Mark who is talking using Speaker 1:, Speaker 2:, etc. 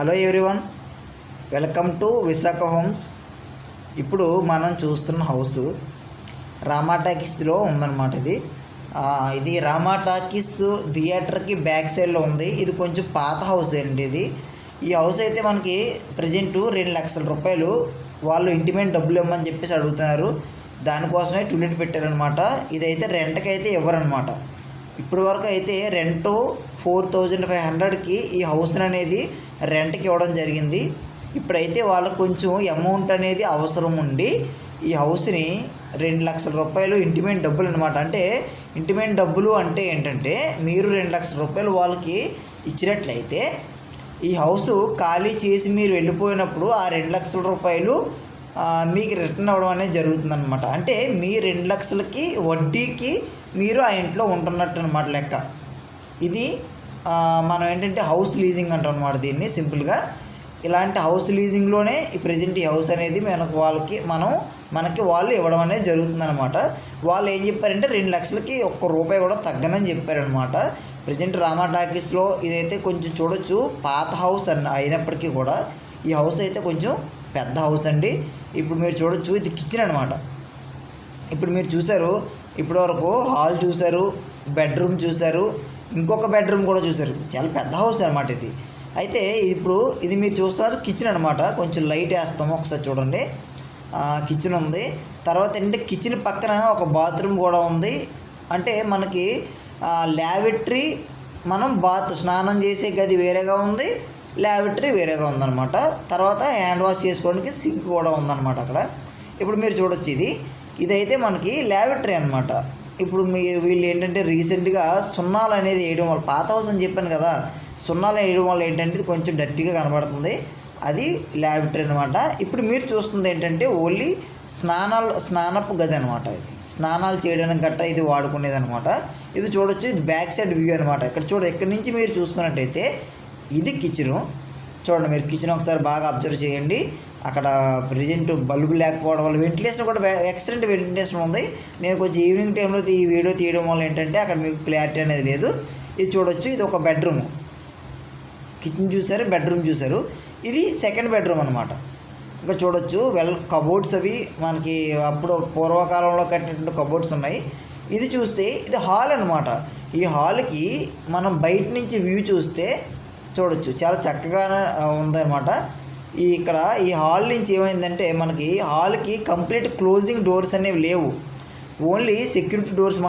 Speaker 1: Hello everyone welcome to Visakha homes. ఇప్పుడు మనం చూస్తున్న హౌస్ రామా టాకీస్లో ఉందన్నమాట ఇది. ఇది రామా టాకీస్ థియేటర్కి బ్యాక్ సైడ్లో ఉంది. ఇది కొంచెం పాత హౌస్ అండి ఇది. ఈ హౌస్ అయితే మనకి ప్రజెంట్ రెండు లక్షల రూపాయలు వాళ్ళు ఇంటిమేట్ డబ్బులు ఇవ్వమని చెప్పేసి అడుగుతున్నారు. దానికోసమే టూలెట్ పెట్టారనమాట ఇదైతే రెంట్కి అయితే ఇవ్వరనమాట ఇప్పటి వరకు అయితే రెంట్ ఫోర్ థౌజండ్ ఫైవ్ హండ్రెడ్కి ఈ హౌస్ అనేది రెంట్కి ఇవ్వడం జరిగింది. ఇప్పుడైతే వాళ్ళకు కొంచెం అమౌంట్ అనేది అవసరం ఉండి ఈ హౌస్ని రెండు లక్షల రూపాయలు ఇంటిమేట్ డబ్బులు అనమాట అంటే ఇంటిమేట్ డబ్బులు అంటే ఏంటంటే మీరు రెండు లక్షల రూపాయలు వాళ్ళకి ఇచ్చినట్లయితే ఈ హౌస్ ఖాళీ చేసి మీరు వెళ్ళిపోయినప్పుడు ఆ రెండు లక్షల రూపాయలు మీకు రిటర్న్ అవ్వడం అనేది జరుగుతుంది అనమాట అంటే మీ రెండు లక్షలకి వడ్డీకి మీరు ఆ ఇంట్లో ఉంటున్నట్టు అనమాట లెక్క. ఇది మనం ఏంటంటే హౌస్ లీజింగ్ అంటాం అనమాట దీన్ని సింపుల్గా ఇలాంటి హౌస్ లీజింగ్లోనే ఈ ప్రజెంట్ ఈ హౌస్ అనేది మనకు వాళ్ళకి మనం మనకి వాళ్ళు ఇవ్వడం అనేది జరుగుతుంది అనమాట వాళ్ళు ఏం చెప్పారంటే రెండు లక్షలకి ఒక్క రూపాయి కూడా తగ్గనని చెప్పారనమాట ప్రజెంట్ రామా టాకీస్లో ఇదైతే కొంచెం చూడొచ్చు పాత హౌస్ అన్న అయినప్పటికీ కూడా ఈ హౌస్ అయితే కొంచెం పెద్ద హౌస్ అండి. ఇప్పుడు మీరు చూడొచ్చు ఇది కిచెన్ అనమాట ఇప్పుడు మీరు చూసారు ఇప్పటివరకు హాల్ చూసారు బెడ్రూమ్ చూసారు ఇంకొక బెడ్రూమ్ కూడా చూసారు చాలా పెద్ద హౌస్ అనమాట ఇది. అయితే ఇప్పుడు ఇది మీరు చూస్తున్నారు కిచెన్ అనమాట కొంచెం లైట్ వేస్తాము ఒకసారి చూడండి. కిచెన్ ఉంది. తర్వాత ఏంటంటే కిచెన్ పక్కన ఒక బాత్రూమ్ కూడా ఉంది. అంటే మనకి ల్యాబిటరీ మనం బాత్ స్నానం చేసే గది వేరేగా ఉంది. ల్యాబిటరీ వేరేగా ఉందన్నమాట. తర్వాత హ్యాండ్ వాష్ చేసుకోవడానికి సింక్ కూడా ఉందన్నమాట అక్కడ. ఇప్పుడు మీరు చూడొచ్చు ఇది. ఇదైతే మనకి ల్యాబిటరీ అనమాట ఇప్పుడు మీరు వీళ్ళు ఏంటంటే రీసెంట్గా సున్నాలు అనేది వేయడం వల్ల పాత హౌస్ అని చెప్పాను కదా సున్నాలు వేయడం వల్ల ఏంటంటే ఇది కొంచెం డర్టీగా కనబడుతుంది. అది ల్యాబిటరీ అనమాట ఇప్పుడు మీరు చూస్తుంది ఏంటంటే ఓన్లీ స్నానాలు స్నానపు గది అనమాట ఇది. స్నానాలు చేయడానికి గట్ట ఇది వాడుకునేది అనమాట ఇది చూడొచ్చు ఇది బ్యాక్ సైడ్ వ్యూ అనమాట ఇక్కడ చూడ ఇక్కడ నుంచి మీరు చూసుకున్నట్టయితే ఇది కిచెను. చూడండి మీరు కిచెన్ ఒకసారి బాగా అబ్జర్వ్ చేయండి. అక్కడ ప్రజెంట్ బల్బు లేకపోవడం వల్ల వెంటిలేషన్ కూడా ఎక్సలెంట్ వెంటిలేషన్ ఉంది. నేను కొంచెం ఈవినింగ్ టైంలో ఈ వీడియో తీయడం వల్ల ఏంటంటే అక్కడ మీకు క్లారిటీ అనేది లేదు. ఇది చూడొచ్చు ఇది ఒక బెడ్రూమ్ కిచెన్ చూసారు బెడ్రూమ్ చూసారు ఇది సెకండ్ బెడ్రూమ్ అనమాట ఇంకా చూడొచ్చు వెల్ కబోర్డ్స్ అవి మనకి అప్పుడు పూర్వకాలంలో కట్టినటువంటి కబోర్డ్స్ ఉన్నాయి. ఇది చూస్తే ఇది హాల్ అనమాట ఈ హాల్కి మనం బయట నుంచి వ్యూ చూస్తే చూడొచ్చు. చాలా చక్కగా ఉందన్నమాట. ఈ ఇక్కడ ఈ హాల్ నుంచి ఏమైందంటే మనకి హాల్కి కంప్లీట్ క్లోజింగ్ డోర్స్ అనేవి లేవు. Only security doors